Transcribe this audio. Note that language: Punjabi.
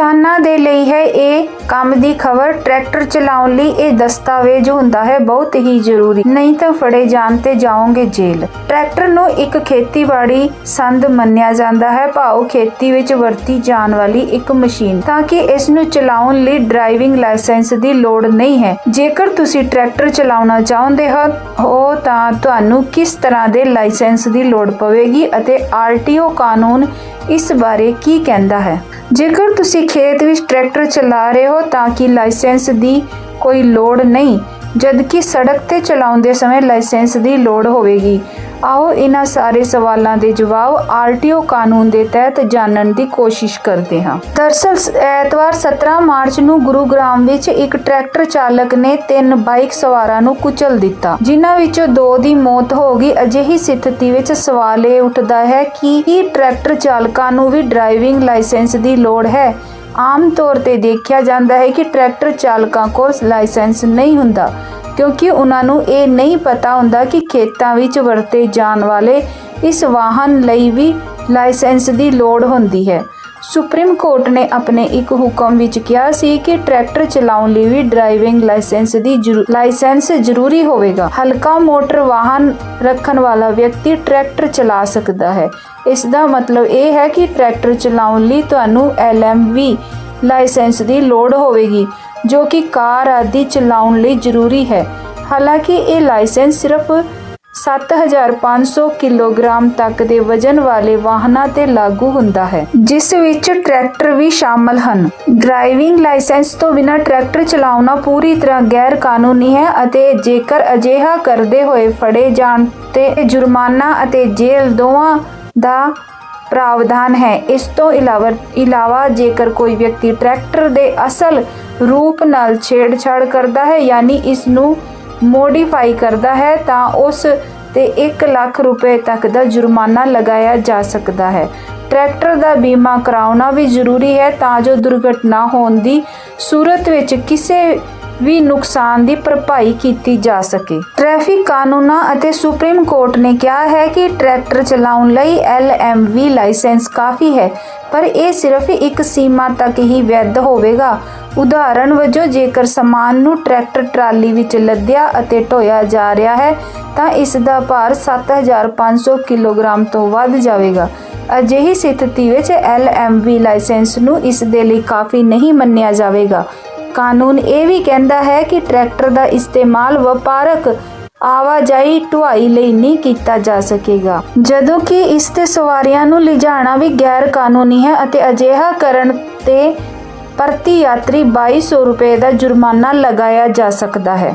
ਕਿਸਾਨਾਂ ਦੇ ਲਈ ਹੈ ਇਹ ਕੰਮ ਦੀ ਖਬਰ। ਟਰੈਕਟਰ ਚਲਾਉਣ ਲਈ ਇਹ ਦਸਤਾਵੇਜ਼ ਹੁੰਦਾ ਹੈ, ਬਹੁਤ ਹੀ ਜ਼ਰੂਰੀ। ਨਹੀਂ ਤਾਂ ਫੜੇ ਜਾਣ ਤੇ ਜਾਓਗੇ ਜੇਲ੍ਹ। ਟਰੈਕਟਰ ਨੂੰ ਇੱਕ ਖੇਤੀਬਾੜੀ ਸੰਦ ਮੰਨਿਆ ਜਾਂਦਾ ਹੈ ਭਾਵ ਖੇਤੀ ਵਿੱਚ ਵਰਤੀ ਜਾਣ ਵਾਲੀ ਇੱਕ ਮਸ਼ੀਨ। ਤਾਂ ਕਿ ਇਸ ਨੂੰ ਚਲਾਉਣ ਲਈ ਡਰਾਈਵਿੰਗ ਲਾਇਸੈਂਸ ਦੀ ਲੋੜ ਨਹੀਂ ਹੈ। ਜੇਕਰ ਤੁਸੀਂ ਟਰੈਕਟਰ ਚਲਾਉਣਾ ਚਾਹੁੰਦੇ ਹੋ ਹੋ ਤਾਂ ਤੁਹਾਨੂੰ ਕਿਸ ਤਰ੍ਹਾਂ ਦੇ ਲਾਇਸੈਂਸ ਦੀ ਲੋੜ ਪਵੇਗੀ ਅਤੇ ਆਰਟੀਓ ਕਾਨੂੰਨ ਇਸ ਬਾਰੇ ਕੀ ਕਹਿੰਦਾ ਹੈ? ਜੇਕਰ ਤੁਸੀਂ ਖੇਤ ਵਿੱਚ ਟਰੈਕਟਰ ਚਲਾ ਰਹੇ ਹੋ ਤਾਂ ਕਿ ਲਾਇਸੈਂਸ ਦੀ ਕੋਈ ਲੋੜ ਨਹੀਂ, ਜਦਕਿ ਸੜਕ ਤੇ ਚਲਾਉਂਦੇ ਸਮੇਂ ਲਾਇਸੈਂਸ ਦੀ ਲੋੜ ਹੋਵੇਗੀ। ਆਓ ਇਹਨਾਂ ਸਾਰੇ ਸਵਾਲਾਂ ਦੇ ਜਵਾਬ ਆਰਟੀਓ ਕਾਨੂੰਨ ਦੇ ਤਹਿਤ ਜਾਣਨ ਦੀ ਕੋਸ਼ਿਸ਼ ਕਰਦੇ ਹਾਂ। ਦਰਅਸਲ ਐਤਵਾਰ 17 ਮਾਰਚ ਨੂੰ ਗੁਰੂਗ੍ਰਾਮ ਵਿੱਚ ਇੱਕ ਟਰੈਕਟਰ ਚਾਲਕ ਨੇ ਤਿੰਨ ਬਾਈਕ ਸਵਾਰਾਂ ਨੂੰ ਕੁਚਲ ਦਿੱਤਾ, ਜਿਨ੍ਹਾਂ ਵਿੱਚੋਂ ਦੋ ਦੀ ਮੌਤ ਹੋ ਗਈ। ਅਜਿਹੀ ਸਥਿਤੀ ਵਿੱਚ ਸਵਾਲ ਇਹ ਉੱਠਦਾ ਹੈ ਕਿ ਕੀ ਟਰੈਕਟਰ ਚਾਲਕਾਂ ਨੂੰ ਵੀ ਡਰਾਈਵਿੰਗ ਲਾਇਸੈਂਸ ਦੀ ਲੋੜ ਹੈ? ਆਮ ਤੌਰ ਤੇ ਦੇਖਿਆ ਜਾਂਦਾ ਹੈ ਕਿ ਟਰੈਕਟਰ ਚਾਲਕਾਂ ਕੋਲ ਲਾਇਸੈਂਸ ਨਹੀਂ ਹੁੰਦਾ। ਕਿਉਂਕਿ ਉਹਨਾਂ ਨੂੰ ਇਹ ਨਹੀਂ ਪਤਾ ਹੁੰਦਾ ਕਿ ਖੇਤਾਂ ਵਿੱਚ ਵਰਤੇ ਜਾਣ ਵਾਲੇ ਇਸ ਵਾਹਨ ਲਈ ਵੀ ਲਾਇਸੈਂਸ ਦੀ ਲੋੜ ਹੁੰਦੀ ਹੈ। ਸੁਪਰੀਮ ਕੋਰਟ ਨੇ ਆਪਣੇ ਇੱਕ ਹੁਕਮ ਵਿੱਚ ਕਿਹਾ ਸੀ ਕਿ ਟਰੈਕਟਰ ਚਲਾਉਣ ਲਈ ਵੀ ਡਰਾਈਵਿੰਗ ਲਾਇਸੈਂਸ ਦੀ ਜ਼ਰੂ- ਲਾਇਸੈਂਸ ਜ਼ਰੂਰੀ ਹੋਵੇਗਾ। ਹਲਕਾ ਮੋਟਰ ਵਾਹਨ ਰੱਖਣ ਵਾਲਾ ਵਿਅਕਤੀ ਟਰੈਕਟਰ ਚਲਾ ਸਕਦਾ ਹੈ। ਇਸ ਦਾ ਮਤਲਬ ਇਹ ਹੈ ਕਿ ਟਰੈਕਟਰ ਚਲਾਉਣ ਲਈ ਤੁਹਾਨੂੰ LMV ਲਾਇਸੈਂਸ ਦੀ ਲੋੜ ਹੋਵੇਗੀ। ਜੋ ਕਿ ਕਾਰ ਆਦਿ ਚਲਾਉਣ ਲਈ ਜ਼ਰੂਰੀ ਹੈ। ਹਾਲਾਂਕਿ ਇਹ ਲਾਇਸੈਂਸ ਸਿਰਫ 7500 ਕਿਲੋਗ੍ਰਾਮ ਤੱਕ ਦੇ ਵਜ਼ਨ ਵਾਲੇ ਵਾਹਨਾਂ ਤੇ ਲਾਗੂ ਹੁੰਦਾ ਹੈ, ਜਿਸ ਵਿੱਚ ਟਰੈਕਟਰ ਵੀ ਸ਼ਾਮਲ ਹਨ। ਡਰਾਈਵਿੰਗ ਲਾਇਸੈਂਸ ਤੋਂ ਬਿਨਾਂ ਟਰੈਕਟਰ ਚਲਾਉਣਾ ਪੂਰੀ ਤਰ੍ਹਾਂ ਗੈਰ ਕਾਨੂੰਨੀ ਹੈ ਅਤੇ ਜੇਕਰ ਅਜਿਹਾ ਕਰਦੇ ਹੋਏ ਫੜੇ ਜਾਣ ਤੇ ਜੁਰਮਾਨਾ ਅਤੇ ਜੇਲ੍ਹ ਦੋਵਾਂ ਦਾ ਪ੍ਰਾਵਧਾਨ ਹੈ, ਇਸ ਤੋਂ ਇਲਾਵਾ ਇਲਾਵਾ ਜੇਕਰ ਕੋਈ ਵਿਅਕਤੀ ਟਰੈਕਟਰ ਦੇ ਅਸਲ ਰੂਪ ਨਾਲ ਛੇੜਛਾੜ ਕਰਦਾ ਹੈ, ਯਾਨੀ ਇਸ ਨੂੰ ਮੋਡੀਫਾਈ ਕਰਦਾ ਹੈ, ਤਾਂ ਉਸ ਤੇ 1 ਲੱਖ ਰੁਪਏ ਤੱਕ ਦਾ ਜੁਰਮਾਨਾ ਲਗਾਇਆ ਜਾ ਸਕਦਾ ਹੈ। ਟਰੈਕਟਰ ਦਾ ਬੀਮਾ ਕਰਾਉਣਾ ਵੀ ਜ਼ਰੂਰੀ ਹੈ, ਤਾਂ ਜੋ ਦੁਰਘਟਨਾ ਹੋਣ ਦੀ ਸੂਰਤ ਵਿੱਚ ਕਿਸੇ ਵੀ ਨੁਕਸਾਨ ਦੀ ਭਰਪਾਈ ਕੀਤੀ ਜਾ ਸਕੇ। ਟ੍ਰੈਫਿਕ ਕਾਨੂੰਨਾਂ ਅਤੇ ਸੁਪਰੀਮ ਕੋਰਟ ਨੇ ਕਿਹਾ ਹੈ ਕਿ ਟਰੈਕਟਰ ਚਲਾਉਣ ਲਈ LMV ਲਾਇਸੈਂਸ ਕਾਫੀ ਹੈ, ਪਰ ਇਹ ਸਿਰਫ ਇੱਕ ਸੀਮਾ ਤੱਕ ਹੀ ਵੈਧ ਹੋਵੇਗਾ। ਉਦਾਹਰਣ ਵਜੋਂ, ਜੇਕਰ ਸਮਾਨ ਨੂੰ ਟਰੈਕਟਰ ਟਰਾਲੀ ਵਿੱਚ ਲੱਦਿਆ ਅਤੇ ਢੋਇਆ ਜਾ ਰਿਹਾ ਹੈ, ਤਾਂ ਇਸ ਦਾ ਭਾਰ 7500 ਕਿਲੋਗ੍ਰਾਮ ਤੋਂ ਵੱਧ ਜਾਵੇਗਾ। ਅਜਿਹੀ ਸਥਿਤੀ ਵਿੱਚ LMV ਲਾਇਸੈਂਸ ਨੂੰ ਇਸ ਦੇ ਲਈ ਕਾਫੀ ਨਹੀਂ ਮੰਨਿਆ ਜਾਵੇਗਾ। ਕਾਨੂੰਨ ਇਹ ਵੀ ਕਹਿੰਦਾ ਹੈ ਕਿ ਟਰੈਕਟਰ ਦਾ ਇਸਤੇਮਾਲ ਵਪਾਰਕ ਆਵਾਜਾਈ ਢੁਆਈ ਲਈ ਨਹੀਂ ਕੀਤਾ ਜਾ ਸਕੇਗਾ। ਜਦੋਂ ਕਿ ਇਸ ਤੇ ਸਵਾਰੀਆਂ ਨੂੰ ਲਿਜਾਣਾ ਵੀ ਗੈਰ ਕਾਨੂੰਨੀ ਹੈ ਅਤੇ ਅਜਿਹਾ ਕਰਨ ਤੇ ਪ੍ਰਤੀ ਯਾਤਰੀ 2200 ਰੁਪਏ ਦਾ ਜੁਰਮਾਨਾ ਲਗਾਇਆ ਜਾ ਸਕਦਾ ਹੈ।